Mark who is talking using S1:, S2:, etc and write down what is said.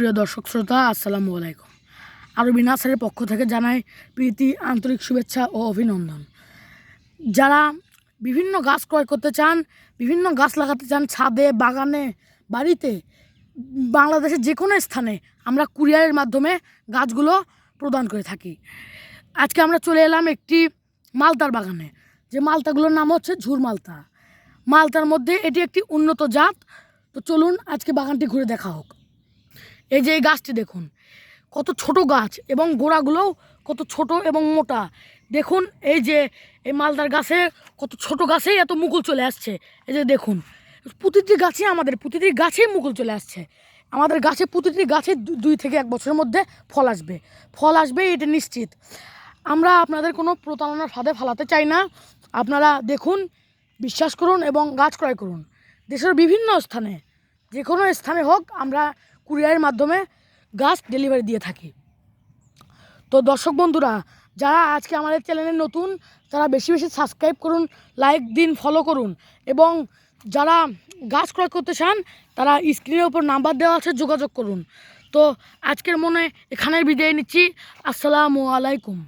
S1: সুপ্রিয় দর্শক শ্রোতা, আসসালামু আলাইকুম। আরবি নার্সারির পক্ষ থেকে জানাই প্রীতি, আন্তরিক শুভেচ্ছা ও অভিনন্দন। যারা বিভিন্ন গাছ ক্রয় করতে চান, বিভিন্ন গাছ লাগাতে চান ছাদে, বাগানে, বাড়িতে, বাংলাদেশের যে কোনো স্থানে আমরা কুরিয়ারের মাধ্যমে গাছগুলো প্রদান করে থাকি। আজকে আমরা চলে এলাম একটি মালতার বাগানে। যে মালতাগুলোর নাম হচ্ছে ঝুর মালতা মালতার মধ্যে এটি একটি উন্নত জাত। তো চলুন আজকে বাগানটি ঘুরে দেখা হোক। এই যে এই গাছটি দেখুন, কত ছোট গাছ এবং গোড়াগুলোও কত ছোট এবং মোটা। দেখুন, এই যে এই মালদার গাছে কত ছোট গাছেই এত মুকুল চলে আসছে। এই যে দেখুন, প্রতিটি গাছে আমাদের, প্রতিটি গাছেই মুকুল চলে আসছে। আমাদের গাছে, প্রতিটি গাছে দুই থেকে এক বছরের মধ্যে ফল আসবে। ফল আসবে, এটা নিশ্চিত। আমরা আপনাদের কোনো প্রতারণার ফাঁদে ফালাতে চাই না। আপনারা দেখুন, বিশ্বাস করুন এবং গাছ ক্রয় করুন। দেশের বিভিন্ন স্থানে যে কোনো স্থানে হোক, আমরা কুরিয়ারের মাধ্যমে গাছ ডেলিভারি দিয়ে থাকি। তো দর্শক বন্ধুরা, যারা আজকে আমাদের চ্যানেলে নতুন, তারা বেশি বেশি সাবস্ক্রাইব করুন লাইক দিন ফলো করুন এবং যারা গাছ ক্রয় করতে চান, তারা স্ক্রিনের ওপর নাম্বার দেওয়া আছে, যোগাযোগ করুন। তো আজকের মনে এখানে বিদায় নিচ্ছি। আসসালামু আলাইকুম।